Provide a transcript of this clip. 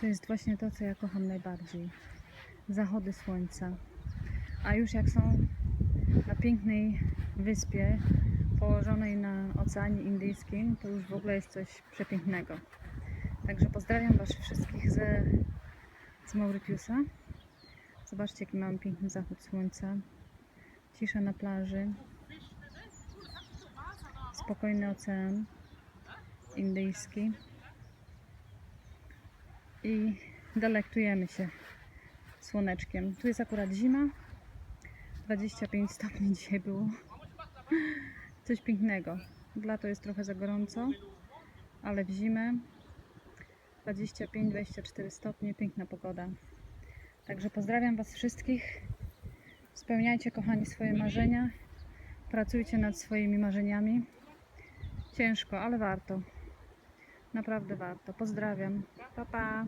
To jest właśnie to, co ja kocham najbardziej. Zachody słońca. A już jak są na pięknej wyspie położonej na Oceanie Indyjskim, to już w ogóle jest coś przepięknego. Także pozdrawiam Was wszystkich ze, z Mauritiusa. Zobaczcie, jaki mamy piękny zachód słońca. Cisza na plaży. Spokojny ocean indyjski. I delektujemy się słoneczkiem. Tu jest akurat zima. 25 stopni dzisiaj było. Coś pięknego. W lato jest trochę za gorąco, ale w zimę 25-24 stopnie, piękna pogoda. Także pozdrawiam Was wszystkich. Spełniajcie, kochani, swoje marzenia. Pracujcie nad swoimi marzeniami. Ciężko, ale warto. Naprawdę warto. Pozdrawiam. Pa, pa.